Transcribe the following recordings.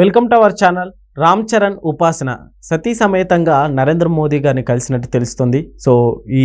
Welcome to our channel. Ram Charan Upasana. సతీ సమేతంగా నరేంద్ర మోదీ గారిని కలిసినట్టు తెలుస్తుంది. సో ఈ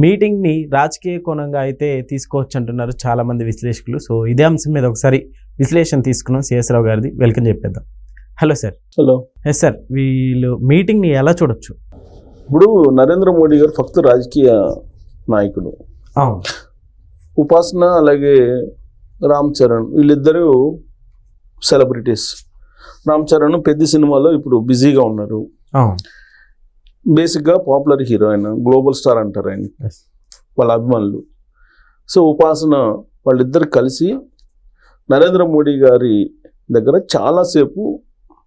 మీటింగ్ని రాజకీయ కోణంగా అయితే తీసుకోవచ్చు అంటున్నారు చాలామంది విశ్లేషకులు. సో ఇదే అంశం మీద ఒకసారి విశ్లేషణ తీసుకున్నాం సిఎస్ రావు గారిది. వెల్కమ్ చెప్పేద్దాం. Hello sir. Hello. Yes sir వీళ్ళు మీటింగ్ని ఎలా చూడొచ్చు? ఇప్పుడు నరేంద్ర మోడీ గారు ఫక్త్ రాజకీయ నాయకుడు. అవును. ఉపాసన అలాగే రామ్ చరణ్ వీళ్ళిద్దరూ సెలబ్రిటీస్. రామ్ చరణ్ పెద్ద సినిమాలో ఇప్పుడు బిజీగా ఉన్నారు బేసిక్గా పాపులర్ హీరోయిన్ గ్లోబల్ స్టార్ అంటారు ఆయన. వాళ్ళ అభిమానులు సో ఉపాసన వాళ్ళిద్దరు కలిసి నరేంద్ర మోడీ గారి దగ్గర చాలాసేపు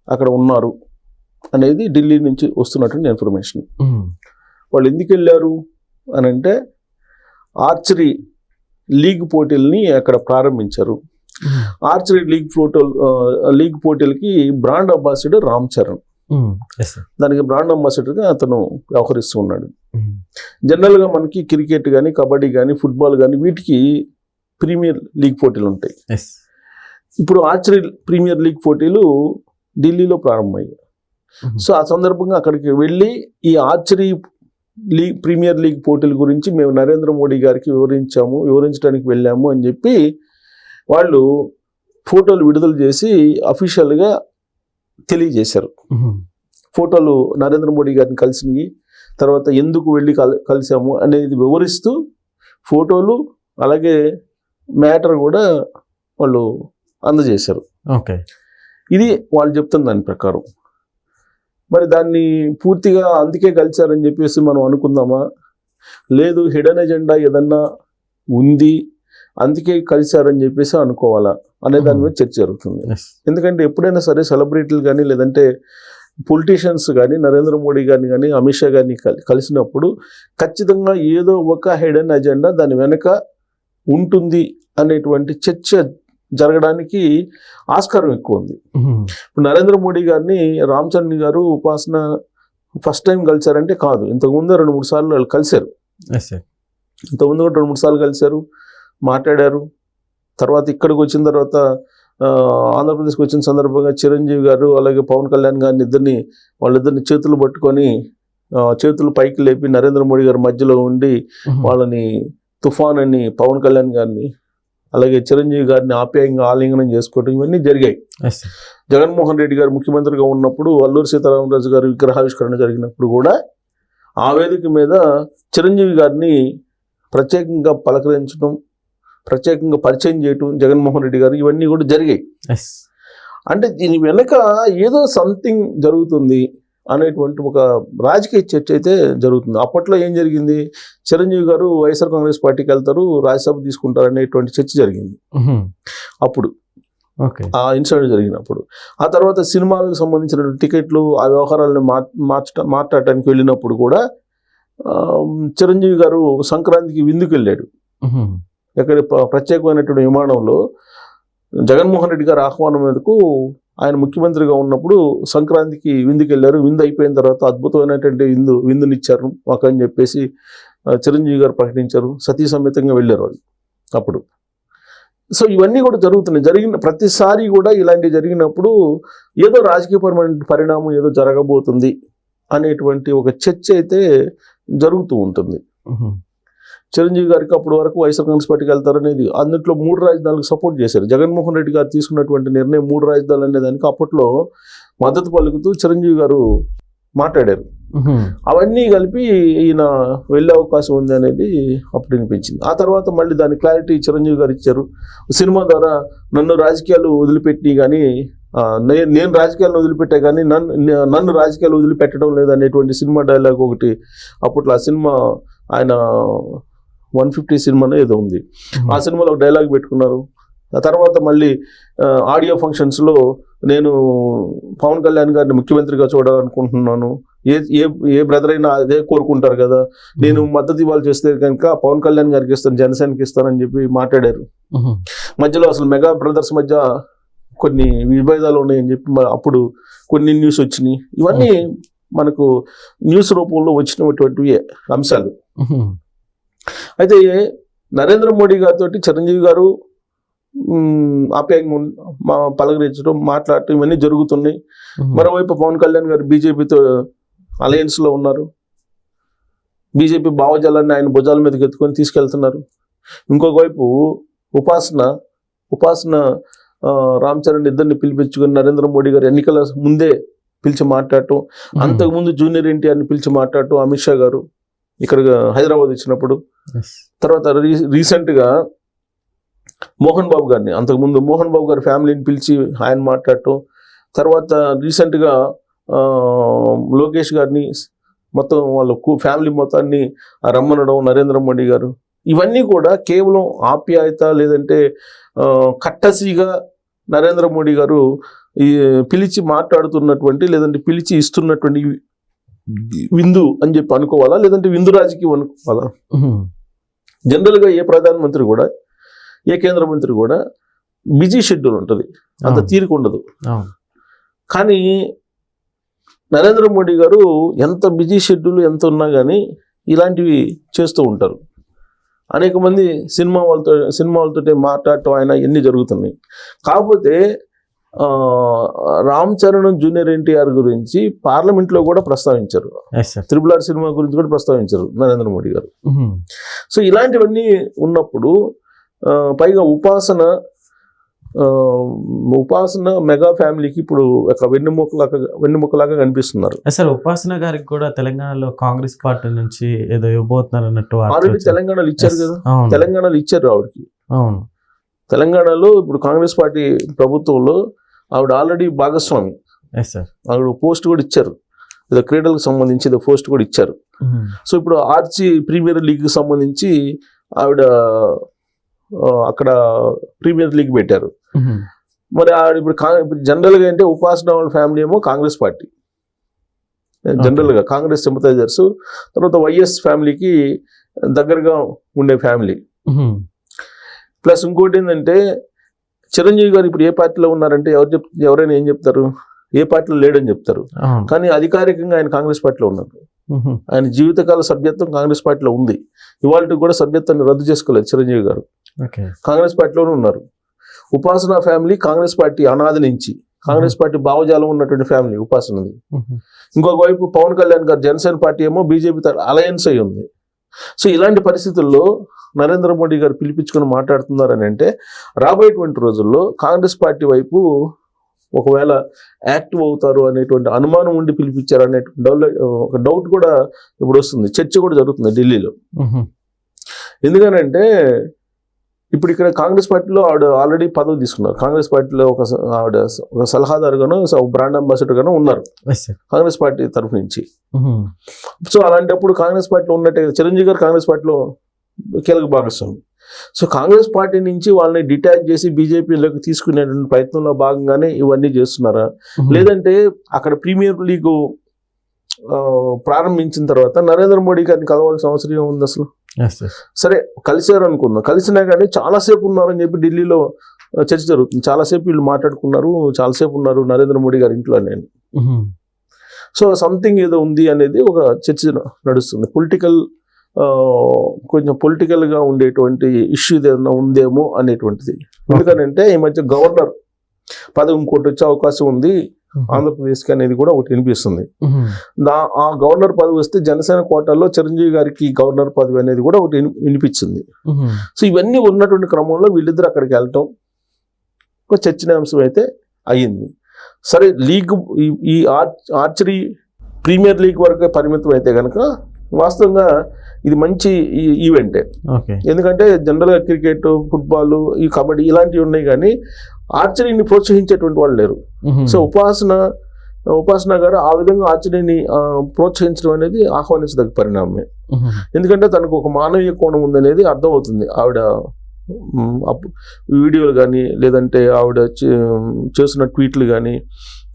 అక్కడ ఉన్నారు అనేది ఢిల్లీ నుంచి వస్తున్నటువంటి ఇన్ఫర్మేషన్. వాళ్ళు ఎందుకు వెళ్ళారు అని అంటే ఆర్చరీ లీగ్ పోటీల్ని అక్కడ ప్రారంభించారు. ఆర్చరీ లీగ్ ఫోటో లీగ్ పోటీలకి బ్రాండ్ అంబాసిడర్ రామ్ చరణ్. దానికి బ్రాండ్ అంబాసిడర్గా అతను వ్యవహరిస్తూ ఉన్నాడు. జనరల్గా మనకి క్రికెట్ కానీ కబడ్డీ కానీ ఫుట్బాల్ కానీ వీటికి ప్రీమియర్ లీగ్ పోటీలు ఉంటాయి. ఇప్పుడు ఆర్చరీ ప్రీమియర్ లీగ్ పోటీలు ఢిల్లీలో ప్రారంభమయ్యాయి. సో ఆ సందర్భంగా అక్కడికి వెళ్ళి ఈ ఆర్చరీ లీగ్ ప్రీమియర్ లీగ్ పోటీల గురించి మేము నరేంద్ర మోడీ గారికి వివరించాము వివరించడానికి వెళ్ళాము అని చెప్పి వాళ్ళు ఫోటోలు విడుదల చేసి అఫీషియల్గా తెలియజేశారు. ఫోటోలు నరేంద్ర మోడీ గారిని కలిసినవి తర్వాత ఎందుకు వెళ్ళి కల కలిసాము అనేది వివరిస్తూ ఫోటోలు అలాగే మ్యాటర్ కూడా వాళ్ళు అందజేశారు. ఓకే. ఇది వాళ్ళు చెప్తున్న దాని ప్రకారం. మరి దాన్ని పూర్తిగా అందుకే కలిశారని చెప్పేసి మనం అనుకుందామా? లేదు హిడెన్ ఎజెండా ఏదన్నా ఉంది? అందుకే కలిశారని చెప్పేసి అనుకోవాలా అనే దాని మీద చర్చ జరుగుతుంది. ఎందుకంటే ఎప్పుడైనా సరే సెలబ్రిటీలు కానీ లేదంటే పొలిటీషియన్స్ కానీ నరేంద్ర మోడీ గారిని కానీ అమిత్ షా గారిని కలి- కలిసినప్పుడు ఖచ్చితంగా ఏదో ఒక హిడెన్ ఎజెండా దాని వెనక ఉంటుంది అనేటువంటి చర్చ జరగడానికి ఆస్కారం ఎక్కువ ఉంది. ఉమ్. ఇప్పుడు నరేంద్ర మోడీ గారిని రామ్ చరణ్ గారు ఉపాసన ఫస్ట్ టైం కలిశారంటే కాదు. ఇంతకుముందు రెండు మూడు సార్లు వాళ్ళు కలిశారు. ఇంతకుముందు కూడా రెండు మూడు సార్లు కలిశారు. మాట్లాడారు. తర్వాత ఇక్కడికి వచ్చిన తర్వాత ఆంధ్రప్రదేశ్కి వచ్చిన సందర్భంగా చిరంజీవి గారు అలాగే పవన్ కళ్యాణ్ గారిని ఇద్దరిని వాళ్ళిద్దరిని చేతులు పట్టుకొని చేతులు పైకి లేపి నరేంద్ర మోడీ గారి మధ్యలో ఉండి. వాళ్ళని తుఫాన్ అని పవన్ కళ్యాణ్ గారిని అలాగే చిరంజీవి గారిని ఆప్యాయంగా ఆలింగనం చేసుకోవడం ఇవన్నీ జరిగాయి. జగన్మోహన్ రెడ్డి గారు ముఖ్యమంత్రిగా ఉన్నప్పుడు అల్లూరి సీతారామరాజు గారి విగ్రహావిష్కరణ జరిగినప్పుడు కూడా ఆ వేదిక మీద చిరంజీవి గారిని ప్రత్యేకంగా పలకరించడం ప్రత్యేకంగా పరిచయం చేయటం జగన్మోహన్ రెడ్డి గారు ఇవన్నీ కూడా జరిగాయి. అంటే దీని వెనక ఏదో సంథింగ్ జరుగుతుంది అనేటువంటి ఒక రాజకీయ చర్చ అయితే జరుగుతుంది. అప్పట్లో ఏం జరిగింది? చిరంజీవి గారు వైఎస్ఆర్ కాంగ్రెస్ పార్టీకి వెళ్తారు రాజ్యసభ తీసుకుంటారు అనేటువంటి చర్చ జరిగింది. అప్పుడు. ఓకే. ఆ ఇన్సిడెంట్ జరిగినప్పుడు. ఆ తర్వాత సినిమాలకు సంబంధించిన టికెట్లు ఆ వ్యవహారాలను మార్ మార్చట మాట్లాడటానికి వెళ్ళినప్పుడు కూడా చిరంజీవి గారు సంక్రాంతికి విందుకు వెళ్ళాడు. ఇక్కడ ఎక్కడ ప్రత్యేకమైనటువంటి విమానంలో జగన్మోహన్ రెడ్డి గారు ఆహ్వానం మీదకు ఆయన ముఖ్యమంత్రిగా ఉన్నప్పుడు సంక్రాంతికి విందుకు వెళ్ళారు విందు అయిపోయిన తర్వాత అద్భుతమైనటువంటి విందు విందునిచ్చారు మాకు అని చెప్పేసి చిరంజీవి గారు ప్రకటించారు. సతీ సమేతంగా వెళ్ళారు వాళ్ళు అప్పుడు. సో ఇవన్నీ కూడా జరుగుతున్నాయి. జరిగిన ప్రతిసారి కూడా ఇలాంటివి జరిగినప్పుడు ఏదో రాజకీయపరమైన పరిణామం ఏదో జరగబోతుంది అనేటువంటి ఒక చర్చ అయితే జరుగుతూ ఉంటుంది. చిరంజీవి గారికి అప్పటి వరకు వైఎస్ఆర్ కాంగ్రెస్ పార్టీకి వెళ్తారనేది అందులో మూడు రాజధానులకు సపోర్ట్ చేశారు. జగన్మోహన్ రెడ్డి గారు తీసుకున్నటువంటి నిర్ణయం మూడు రాజధానులు అనే దానికి అప్పట్లో మద్దతు పలుకుతూ చిరంజీవి గారు మాట్లాడారు. అవన్నీ కలిపి ఈయన వెళ్ళే అవకాశం ఉంది అనేది అప్పుడు వినిపించింది. ఆ తర్వాత మళ్ళీ దాని క్లారిటీ చిరంజీవి గారు ఇచ్చారు. సినిమా ద్వారా నన్ను రాజకీయాలు వదిలిపెట్టి కానీ నేను రాజకీయాలను వదిలిపెట్టా కానీ నన్ను నన్ను రాజకీయాలు వదిలిపెట్టడం లేదనేటువంటి సినిమా డైలాగ్ ఒకటి అప్పట్లో ఆ సినిమా ఆయన వన్ ఫిఫ్టీ సినిమానే ఏదో ఉంది. ఆ సినిమాలో ఒక డైలాగ్ పెట్టుకున్నారు. ఆ తర్వాత మళ్ళీ ఆడియో ఫంక్షన్స్లో నేను పవన్ కళ్యాణ్ గారిని ముఖ్యమంత్రిగా చూడాలనుకుంటున్నాను. ఏ ఏ ఏ బ్రదర్ అయినా అదే కోరుకుంటారు కదా. నేను మద్దతు ఇవ్వాలి చేస్తే కనుక పవన్ కళ్యాణ్ గారికి ఇస్తాను జనసేనకి ఇస్తానని చెప్పి మాట్లాడారు. మధ్యలో అసలు మెగా బ్రదర్స్ మధ్య కొన్ని విభేదాలు ఉన్నాయని చెప్పి అప్పుడు కొన్ని న్యూస్ వచ్చినాయి. ఇవన్నీ మనకు న్యూస్ రూపంలో వచ్చినటువంటి అంశాలు. అయితే నరేంద్ర మోడీ గారితో చిరంజీవి గారు ఆప్యాయంగా మా పలకరించడం మాట్లాడటం ఇవన్నీ జరుగుతున్నాయి. మరోవైపు పవన్ కళ్యాణ్ గారు బీజేపీతో అలయన్స్లో ఉన్నారు. బీజేపీ భావజాలాన్ని ఆయన భుజాల మీదకి ఎత్తుకొని తీసుకెళ్తున్నారు. ఇంకొక వైపు ఉపాసన ఉపాసన రామ్ చరణ్ ఇద్దరిని పిలిపించుకొని నరేంద్ర మోడీ గారు ఎన్నికల ముందే పిలిచి మాట్లాడటం అంతకుముందు జూనియర్ ఎన్టీఆర్ని పిలిచి మాట్లాడటం అమిత్ షా గారు ఇక్కడ హైదరాబాద్ వచ్చినప్పుడు తర్వాత రీ రీసెంట్గా మోహన్ బాబు గారిని అంతకుముందు మోహన్ బాబు గారి ఫ్యామిలీని పిలిచి ఆయన మాట్లాడటం తర్వాత రీసెంట్గా లోకేష్ గారిని మొత్తం వాళ్ళ కు- ఫ్యామిలీ మొత్తాన్ని రమ్మనడం నరేంద్ర మోడీ గారు ఇవన్నీ కూడా కేవలం ఆప్యాయత లేదంటే కట్టసిగా నరేంద్ర మోడీ గారు ఈ పిలిచి మాట్లాడుతున్నటువంటి లేదంటే పిలిచి ఇస్తున్నటువంటి విందు అని చెప్పి అనుకోవాలా? లేదంటే విందు రాజకీయం అనుకోవాలా? జనరల్గా ఏ ప్రధానమంత్రి కూడా ఏ కేంద్ర మంత్రి కూడా బిజీ షెడ్యూల్ ఉంటుంది. అంత. తీరిక ఉండదు. కానీ నరేంద్ర మోడీ గారు ఎంత బిజీ షెడ్యూల్ ఎంత ఉన్నా కానీ ఇలాంటివి చేస్తూ ఉంటారు. అనేక మంది సినిమా వాళ్ళతో సినిమా వాళ్ళతో మాట్లాడటం ఆయన ఎన్ని జరుగుతున్నాయి. కాకపోతే రామ్ చరణ్ జూనియర్ ఎన్టీఆర్ గురించి పార్లమెంట్లో కూడా ప్రస్తావించారు. త్రిబుల్ ఆర్ సినిమా గురించి కూడా ప్రస్తావించారు నరేంద్ర మోడీ గారు. సో ఇలాంటివన్నీ ఉన్నప్పుడు పైగా ఉపాసన ఆ, ఉపాసన మెగా ఫ్యామిలీకి ఇప్పుడు ఒక వెన్నెముకలాగా వెన్నెముకలాగా కనిపిస్తున్నారు. సార్ ఉపాసన గారికి కూడా తెలంగాణలో కాంగ్రెస్ పార్టీ నుంచి ఏదో ఇవ్వబోతున్నారు అన్నట్టు ఆల్రెడీ. తెలంగాణలో ఇచ్చారు. కదా? తెలంగాణలో ఇచ్చారు ఆవిడకి. అవును. తెలంగాణలో ఇప్పుడు కాంగ్రెస్ పార్టీ ప్రభుత్వంలో ఆవిడ ఆల్రెడీ భాగస్వామి. ఆవిడ పోస్ట్ కూడా ఇచ్చారు. ఏదో క్రీడలకు సంబంధించి ఏదో పోస్ట్ కూడా ఇచ్చారు. సో ఇప్పుడు ఆర్చి ప్రీమియర్ లీగ్ సంబంధించి ఆవిడ అక్కడ ప్రీమియర్ లీగ్ పెట్టారు. మరి ఆవిడ ఇప్పుడు జనరల్గా అంటే ఉపాసన ఫ్యామిలీ ఏమో కాంగ్రెస్ పార్టీ. జనరల్గా కాంగ్రెస్ సింపథైజర్స్. తర్వాత వైఎస్ ఫ్యామిలీకి దగ్గరగా ఉండే ఫ్యామిలీ. ప్లస్ ఇంకోటి ఏంటంటే చిరంజీవి గారు ఇప్పుడు ఏ పార్టీలో ఉన్నారంటే ఎవరు చెప్ ఎవరైనా ఏం చెప్తారు? ఏ పార్టీలో లేడని చెప్తారు. కానీ అధికారికంగా ఆయన కాంగ్రెస్ పార్టీలో ఉన్నారు. ఆయన జీవితకాల సభ్యత్వం కాంగ్రెస్ పార్టీలో ఉంది. ఇవాళ కూడా సభ్యత్వాన్ని రద్దు చేసుకోలేదు చిరంజీవి గారు. కాంగ్రెస్ పార్టీలోనే ఉన్నారు. ఉపాసన ఫ్యామిలీ కాంగ్రెస్ పార్టీ అనాది నుంచి కాంగ్రెస్ పార్టీ భావజాలం ఉన్నటువంటి ఫ్యామిలీ ఉపాసనది. ఇంకొక వైపు పవన్ కళ్యాణ్ గారు జనసేన పార్టీ ఏమో బీజేపీ అలయన్స్ అయి ఉంది. సో ఇలాంటి పరిస్థితుల్లో నరేంద్ర మోడీ గారు పిలిపించుకొని మాట్లాడుతున్నారని అంటే రాబోయేటువంటి రోజుల్లో కాంగ్రెస్ పార్టీ వైపు ఒకవేళ యాక్టివ్ అవుతారు అనేటువంటి అనుమానం ఉండి పిలిపించారు అనేటువంటి ఒక డౌట్ కూడా ఇప్పుడు వస్తుంది. చర్చ కూడా జరుగుతుంది ఢిల్లీలో. ఎందుకనంటే ఇప్పుడు ఇక్కడ కాంగ్రెస్ పార్టీలో ఆవిడ ఆల్రెడీ పదవి తీసుకున్నారు. కాంగ్రెస్ పార్టీలో ఒక ఆవిడ ఒక సలహాదారుగాను బ్రాండ్ అంబాసిడర్ గాను ఉన్నారు కాంగ్రెస్ పార్టీ తరఫు నుంచి. సో అలాంటప్పుడు కాంగ్రెస్ పార్టీలో ఉన్నట్టే చిరంజీవి గారు కాంగ్రెస్ పార్టీలో కీలక భాగస్వామి. సో కాంగ్రెస్ పార్టీ నుంచి వాళ్ళని డిటాచ్ చేసి బీజేపీలోకి తీసుకునేటువంటి ప్రయత్నంలో భాగంగానే ఇవన్నీ చేస్తున్నారా. లేదంటే అక్కడ ప్రీమియర్ లీగ్ ప్రారంభించిన తర్వాత నరేంద్ర మోడీ గారిని కలవాల్సిన అవసరం ఏముంది అసలు? సార్ కలిసారు అనుకుందాం కలిసినా కానీ చాలాసేపు ఉన్నారని చెప్పి ఢిల్లీలో చర్చ జరుగుతుంది. చాలాసేపు వీళ్ళు మాట్లాడుకున్నారు. చాలాసేపు ఉన్నారు నరేంద్ర మోడీ గారి ఇంట్లో నేను. సో సంథింగ్ ఏదో ఉంది అనేది ఒక చర్చ నడుస్తుంది. పొలిటికల్ కొంచెం పొలిటికల్గా ఉండేటువంటి ఇష్యూ ఏదైనా ఉందేమో అనేటువంటిది. ఎందుకనంటే ఈ మధ్య గవర్నర్ పదవి ఇంకోటి వచ్చే అవకాశం ఉంది. ఆంధ్రప్రదేశ్కి అనేది కూడా ఒకటి వినిపిస్తుంది. ఆ గవర్నర్ పదవి వస్తే జనసేన కోటాలో చిరంజీవి గారికి గవర్నర్ పదవి అనేది కూడా ఒకటి విని- వినిపించింది. సో ఇవన్నీ ఉన్నటువంటి క్రమంలో వీళ్ళిద్దరు అక్కడికి వెళ్ళటం ఒక చర్చనీయాంశం అయితే అయ్యింది. సరే లీగ్ ఈ- ఈ ఆర్- ఆర్చరీ ప్రీమియర్ లీగ్ వరకే పరిమితం అయితే కనుక వాస్తవంగా ఇది మంచి ఈ- ఈవెంటే. ఎందుకంటే జనరల్గా క్రికెట్ ఫుట్బాల్ ఈ కబడ్డీ ఇలాంటివి ఉన్నాయి కానీ ఆర్చరీని ప్రోత్సహించేటువంటి వాళ్ళు లేరు. సో ఉపాసన ఉపాసన గారు ఆ విధంగా ఆర్చరీని ప్రోత్సహించడం అనేది ఆహ్వానించదగ్గ పరిణామమే. మ్మ్. ఎందుకంటే తనకు ఒక మానవీయ కోణం ఉందనేది అర్థమవుతుంది. ఆవిడ వీడియోలు కానీ లేదంటే ఆవిడ చే- చేస్తున్న ట్వీట్లు కానీ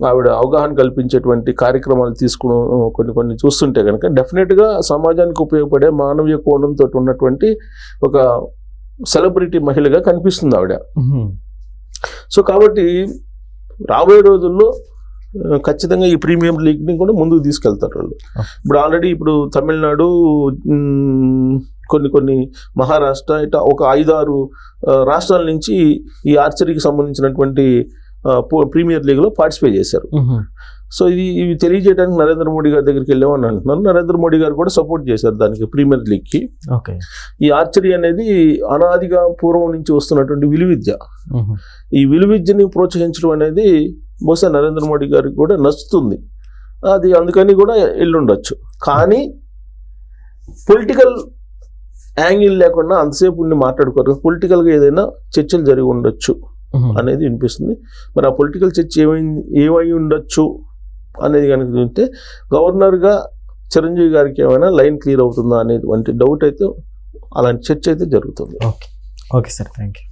ఆవిడ అవగాహన కల్పించేటువంటి కార్యక్రమాలు తీసుకుని కొన్ని కొన్ని చూస్తుంటే కనుక డెఫినెట్గా సమాజానికి ఉపయోగపడే మానవీయ కోణంతో ఉన్నటువంటి ఒక సెలబ్రిటీ మహిళగా కనిపిస్తుంది ఆవిడ. సో కాబట్టి రాబోయే రోజుల్లో ఖచ్చితంగా ఈ ప్రీమియం లీగ్ని కూడా ముందుకు తీసుకెళ్తారు వాళ్ళు. ఇప్పుడు ఆల్రెడీ ఇప్పుడు తమిళనాడు కొన్ని కొన్ని మహారాష్ట్ర ఇట్లా ఒక ఐదారు రాష్ట్రాల నుంచి ఈ ఆర్చరీకి సంబంధించినటువంటి ప్రీమియర్ లీగ్లో పార్టిసిపేట్ చేశారు. సో ఇది ఇవి తెలియజేయడానికి నరేంద్ర మోడీ గారి దగ్గరికి వెళ్ళామని అంటున్నాను నరేంద్ర మోడీ గారు కూడా సపోర్ట్ చేశారు దానికి ప్రీమియర్ లీగ్కి. ఓకే. ఈ ఆర్చరీ అనేది అనాదిగా పూర్వం నుంచి వస్తున్నటువంటి విలువిద్య. ఈ విలువిద్యని ప్రోత్సహించడం అనేది బహుశా నరేంద్ర మోడీ గారికి కూడా నచ్చుతుంది. అది అందుకని కూడా ఎల్లుండొచ్చు. కానీ పొలిటికల్ యాంగిల్ లేకుండా అంతసేపు ఉండి మాట్లాడుకోరు. పొలిటికల్గా ఏదైనా చర్చలు జరిగి ఉండొచ్చు. అనేది వినిపిస్తుంది. మరి ఆ పొలిటికల్ చర్చ ఏమైంది? ఏమై ఉండొచ్చు అనేది కనుక చూస్తే గవర్నర్గా చిరంజీవి గారికి ఏమైనా లైన్ క్లియర్ అవుతుందా అనేది వంటి డౌట్ అయితే అలాంటి చర్చ అయితే జరుగుతుంది. Okay. Okay sir. Thank you